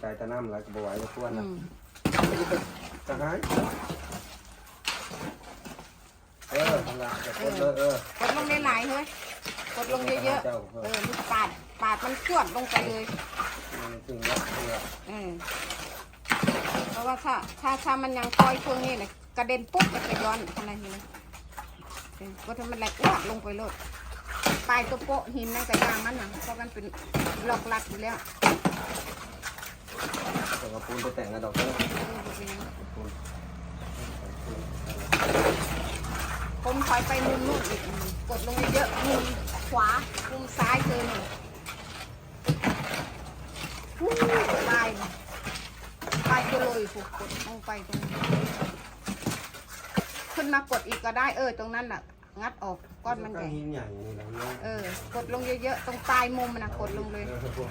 ใจตะน้ำหลายก็บ่ไหวก็ควรอืนะมจะหายเออทำงานจะกดเลยเออกดลงหลายๆเฮ้ยกดลงเยอะเจ้าๆเออลูกปาด ปาดมันขวดลงไปเลย ถึงแล้วถึงแล้วเออ เพราะว่าถ้า ถ้าถ้ามันยังปล่อยช่วงนี้เลยกระเด็นปุ๊บมันจะย้อนอะไรนี่เลยเออก็ทำมันแหลกอ้วกลงไปเลยปลายตัวโปะหินนั่นกระยางมันนะเพราะมันเป็นหลอกหลักอยู่แล้ว แต่ว่าปูนไปแต่งกระดอกเด้อปูนผมถอยไปมุมนู้นอีกกดลงเยอะมุมขวามุมซ้ายเกินเลยฮู้ตายเลยตายจะเลยผูกกดลงไปตรงนี้ขึ้นมากดอีกก็ได้เออ ตรงนั้นน่ะ งัดออกก้อนมันใหญ่ใหญ่นี่แหละเออ กดลงเยอะๆตรงปลายมุมมันนะกดลงเลยเออพวก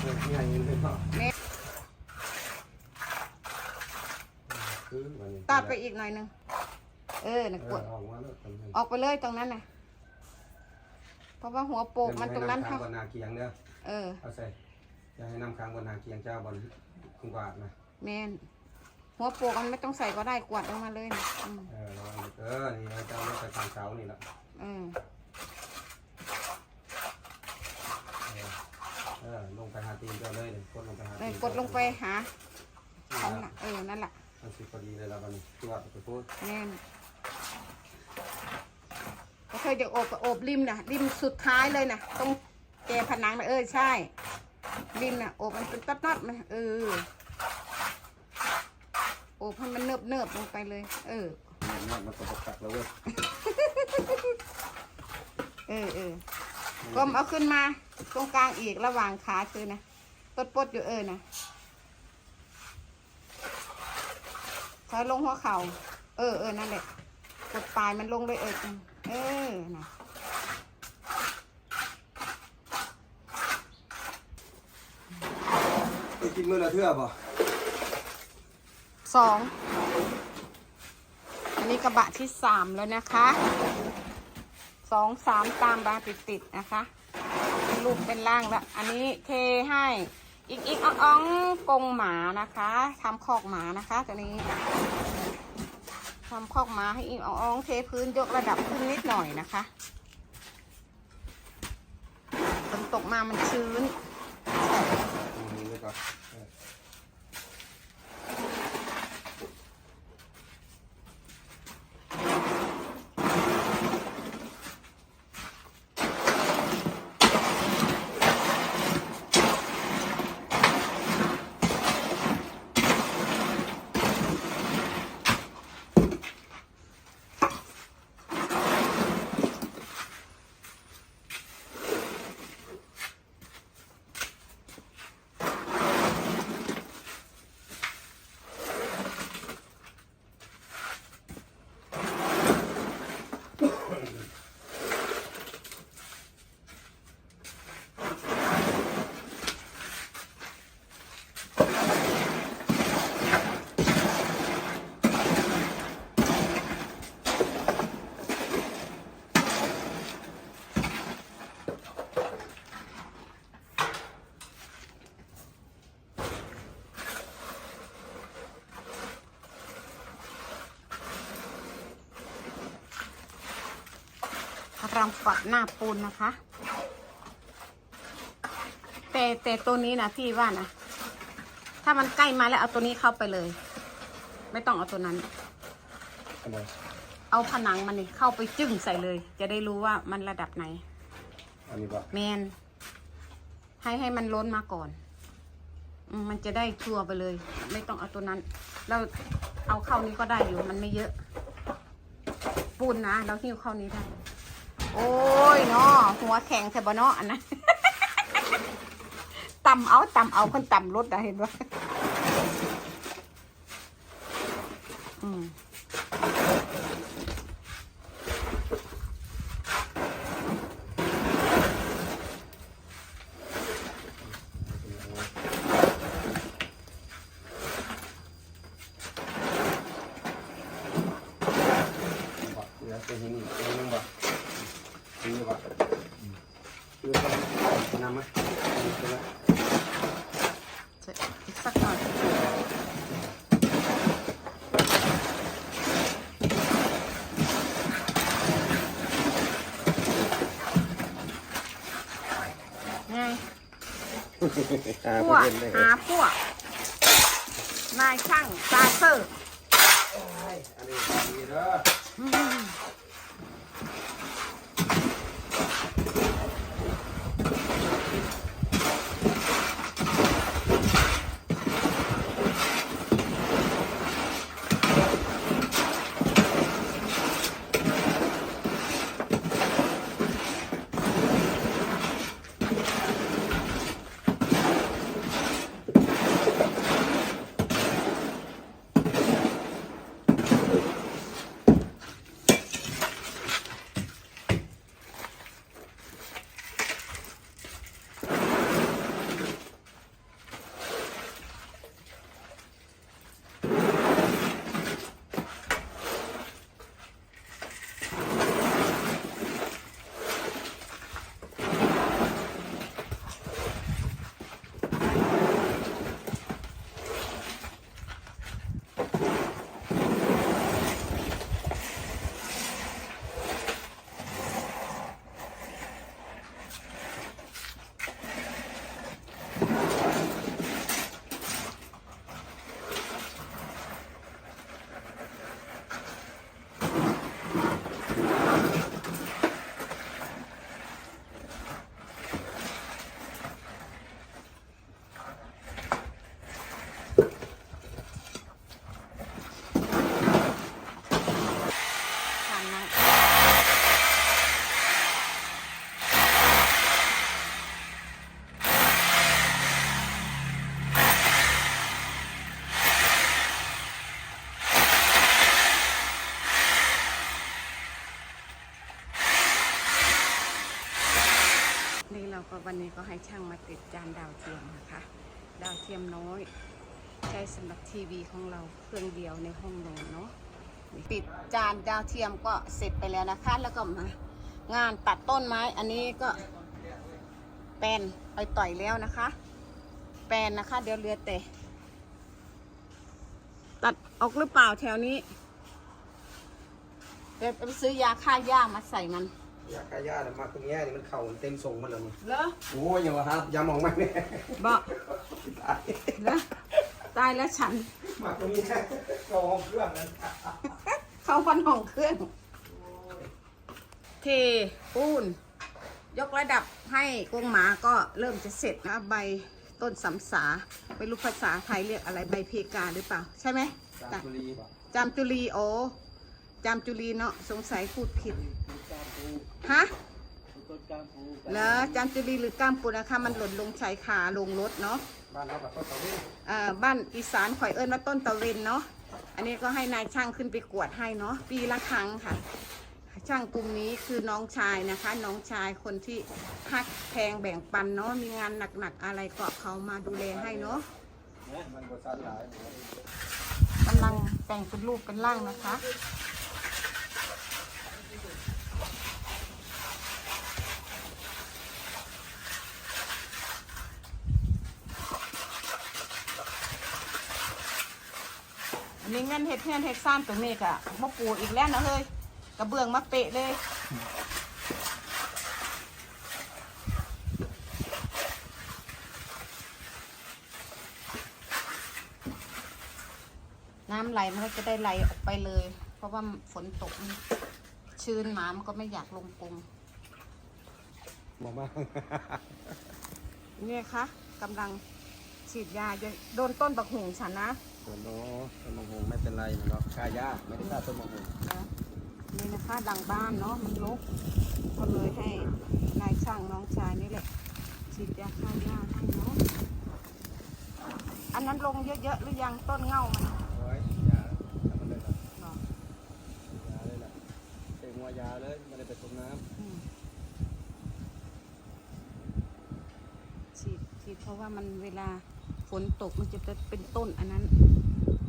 เออใหญ่เลยเนาะ เมตร คือวันนี้ตัดไปอีกหน่อยหนึง เออนะเอกอดออกมาแล้วทำให้ออกไปเลยตรงนั้นน่ะ เพราะว่าหัวโปกมันตรงนั้นเขาเขาบนนาเกียงเด้อเออ เอาใส่จะให้นำค้างบนนาเกียงเจ้าบนคุงกวาดนะแมนหัวโปกมันไม่ต้องใส่ก็ได้กวาดลงมาเลยนะอืมเออระวังเออนี่เราจะเอาไปทางเสานี่แหละเออเออลงไปหาตีนเจ้าเลยเลยกดลงไปหาเอตีอนกดลงไปหาของน่ะเออนั่นแหละ มันสิพอดีเลยแล้ววันนี้ตัวไปพูดแมนก็เคยจะโอบก็โอบริมนะริมสุดท้ายเลยนะตรงแกผนังนะเออใช่ ริมนะโอบมันเป็นตัดนัดๆมันเออโอบให้มันเนิบเนิบๆลงไปเลย เออเนี่ยมันก็ตกตักแล้วเว้ยเออเออก้มเอาขึ้นมา ตรงกลางอีกระหว่างขาคือนะปดปดๆอยู่เออนะ ถอยลงหัวเข่า เออเออนั่นแหละ กดปลายมันลงเลยเออ เออนะไปกินมื้อละเทื่อป่ะสองอันนี้กระบะที่สามแล้วนะคะสองสามตามบาติดติดๆนะคะเป็นรูปเป็นร่างแล้ว อันนี้เทให้ อีกอีกอ่องอ่องกงหมานะคะทำคอกหมานะคะตัวนี้ทำคอกหมาให้อีกอ่องอ่องเทพื้นยกระดับขึ้นนิดหน่อยนะคะฝนตกมามันชื้น นี่เลย ก่อนเออรำฝัดหน้าปูนนะคะ แต่แต่ตัวนี้นะพี่ว่านะ ถ้ามันใกล้มาแล้วเอาตัวนี้เข้าไปเลย ไม่ต้องเอาตัวนั้นอันไหนเอาผนังมันนี่เข้าไปจึ้งใส่เลย จะได้รู้ว่ามันระดับไหนอันนี้ป่ะแมนให้ให้มันล้นมาก่อนอืมมันจะได้ชัวร์ไปเลย ไม่ต้องเอาตัวนั้น เราเอาเข้านี้ก็ได้อยู่ มันไม่เยอะ ปูนนะ เราหิ้วเข้านี้ได้ โอ้ยเนาะหัวแข็งแต่บ่เนาะอันนั้นต่ำเอาต่ำเอาคนต่ำรถนะเห็นปะอืม ป่ะเหลือตัวหินอีกตัวนึงป่ะนี่ป่ะคือน้ำไหม เท อีกสักหน่อยไง อ่า พปวระกเด็นเลยหาพวกนายช่างซาเซอร์อันนี้ดีเด้อ ก็วันนี้ก็ให้ช่างมาติดจานดาวเทียมนะคะ ดาวเทียมน้อย ใช้สำหรับทีวีของเราเครื่องเดียวในห้องนอนเนาะปิดจานดาวเทียมก็เสร็จไปแล้วนะคะ แล้วก็มางานตัดต้นไม้อันนี้ก็แปลนไปต่อยแล้วนะคะ แปลนนะคะ เดี๋ยวเรือแต่ตัดออกหรือเปล่าแถวนี้ เดี๋ยวไปซื้อยาฆ่าหญ้ามาใส่มัน ยากขายาแต่มาตรงเนี้ยนี่มันเข่าเต็มทรงมันแล้วนี่เหรอโอ้ยอย่ามาครับอย่ามองมันเนี่ยบอกตายเหรอตายแล้วฉัน มาตรงนี้กองเครื่องนั้นเข้าพันห้องเครื่อง เทปูน ยกระดับให้กรงหมาก็เริ่มจะเสร็จนะใบต้นสำสาไม่รู้ภาษาไทยเรียกอะไรใบเพกาหรือเปล่า ใช่ไหมจามจุลีป่ะจามจุลีโอ จามจุลีเนาะสงสัยพูดผิดฮะเหรอจามจุลีหรือก้ามปูนะคะ มันหล่นลงชายคาลงรถเนาะบ้านเราแบบต้นตะวันอ่าบ้านอีสานข่อยเอิ้นว่าต้นตะเวนเนาะอันนี้ก็ให้นายช่างขึ้นไปกวดให้เนาะปีละครั้งค่ะ ช่างกลุ่มนี้คือน้องชายนะคะ น้องชายคนที่ฮักแพงแบ่งปันเนาะมีงานหนักๆอะไรก็เขามาดูแลให้เนาะมันบริษัทหลายกำลังแต่งเป็นรูปเป็นร่างนะคะ อันนี้เงินเห็ดเพื่อนเห็ดซ่านตัวเมกอะมาปลูกอีกแล้วนะเฮ้ยกระเบื้องมาเปะเลยน้ำไหลมันก็จะได้ไหลออกไปเลย เพราะว่าฝนตกมันชื้นหมามันก็ไม่อยากลงกรงมองมาเนี่ยคะกำลังฉีดยาจะโดนต้นบักหุงฉันนะส่ วนโน้ต้นมะฮงไม่เป็นไรเนาะขายาไม่ได้ฆ่าต้นมะฮงนะนี่นะคะดังบ้านเนาะมันรกก็เลยให้นายช่างน้องชายนี่แหละฉีดยาฆ่าหญ้าให้เนาะอันนั้นลงเยอะๆหรือยังต้นเง่ามันโอ้ยยาทำมันเลยนะเนาะยาเลยล่ะเต็มหัวยาเลยไม่ได้ไปต้มน้อืมฉีดฉีดเพราะว่ามันเวลา ฝนตกมันจะเป็นต้นอันนั้น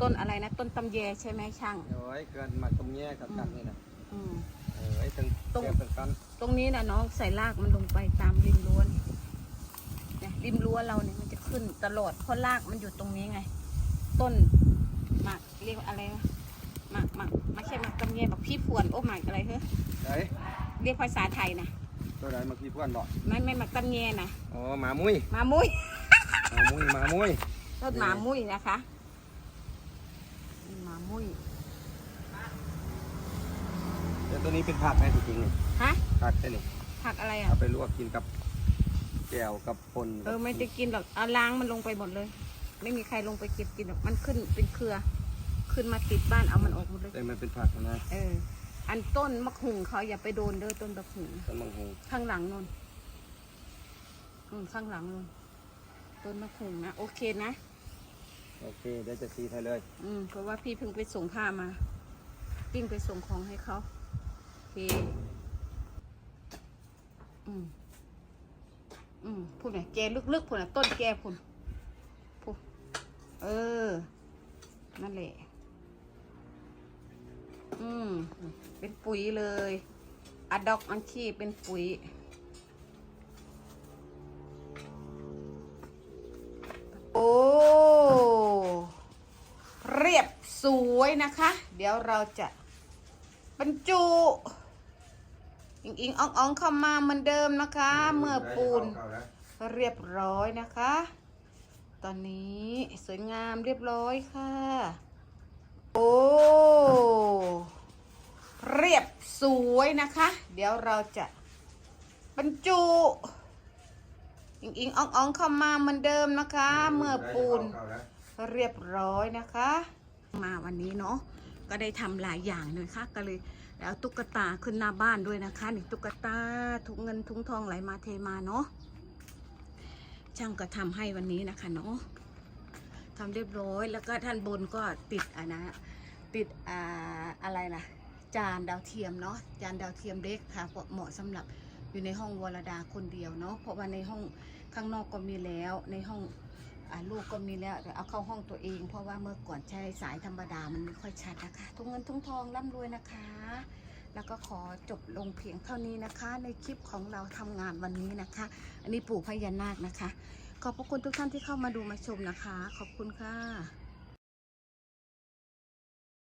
ต้นอะไรนะ ต้นตำแยใช่ไหมช่างำโอ้ยเกินหมักต้มแย่กับกันนี่นะอืมเออไอ้ถึงตรงแก้มถึงกันตรงนี้นะน้องใส่รากมันลงไปตามริมรั้วนี่เนี่ยริมรั้วเราเนี่ยมันจะขึ้นตลอดเพราะรากมันอยู่ตรงนี้ไง ต้นหมากเรียกว่าอะไรนะหมากหมากไม่ใช่หมากตำเงียหมากพี่พวนโอ้หมากอะไรเฮ้ยไหนเรียกภาษาไทยนะตัวไหนเมื่อกี้เพื่อนบอกไม่ไม่หมากตำเงียนะอ๋อหมามุ้ยหมามุ้ยห มามุ้ยหมามุ้ยต้นหมามุ้ยนะคะหมามุ้ยเดี๋ยวตัวนี้เป็นผักนะจริงๆนี่ฮะผักแค่นี้ผักอะไรอะเอาไปลวกกินกับแก้วกับปนเออไม่ได้กินหรอกเอาล้างมันลงไปหมดเลย ไม่มีใครลงไปเก็บกินหรอกมันขึ้นเป็นเครือ ขึ้นมาติดบ้านเอามันออกหมดเลยแต่มันเป็นผักนะเออ อันต้นมะขุงเขาอย่าไปโดนเด้อต้นมะขุงต้นมังคุดข้างหลังนนอืมข้างหลังนน ต้นมะขุงนะ โอเคนะ โอเคเดี๋ยวจะซีให้เลย อืมเพราะว่าพี่เพิ่งไปส่งผ้ามาปิ้งไปส่งของให้เขาโอเค อืม อืมพูดหน่อยแกลึกๆพูดหน่อยต้นแกพูดพูดเออ นั่นแหละ อืม เป็นปุ๋ยเลยอะดอกอังคีเป็นปุ๋ย นะคะ เดี๋ยวเราจะบรรจุอิงอิงอ่องอ่องเข้ามาเหมือนเดิมนะคะ เมื่อปูนเรียบร้อยนะคะ ตอนนี้สวยงามเรียบร้อยค่ะ โอ้เรียบสวยนะคะ เดี๋ยวเราจะบรรจุอิงอิงอ่องอ่องเข้ามาเหมือนเดิมนะคะ เมื่อปูนเรียบร้อยนะคะ มาวันนี้เนาะก็ได้ทำหลายอย่างเลยค่ะก็เลยแล้วตุ๊กตาขึ้นหน้าบ้านด้วยนะคะนี่ตุ๊กตาถุงเงินถุงทองไหลมาเทมาเนาะช่างก็ทำให้วันนี้นะคะเนาะทำเรียบร้อยแล้วก็ท่านบนก็ติดอะนะติดอ่าอะไรล่ะจานดาวเทียมเนาะจานดาวเทียมเล็กค่ะเหมาะสำหรับอยู่ในห้องวรดาคนเดียวเนาะเพราะว่าในห้องข้างนอกก็มีแล้วในห้อง ลูกก็มีแล้วเดี๋ยวเอาเข้าห้องตัวเอง เพราะว่าเมื่อก่อนใช้สายธรรมดามันไม่ค่อยชัดนะคะทุกเงินทุกทองร่ำรวยนะคะ แล้วก็ขอจบลงเพียงเท่านี้นะคะ ในคลิปของเราทำงานวันนี้นะคะ อันนี้ปู่พญานาคนะคะ ขอบพระคุณทุกท่านที่เข้ามาดูมาชมนะคะ ขอบคุณค่ะ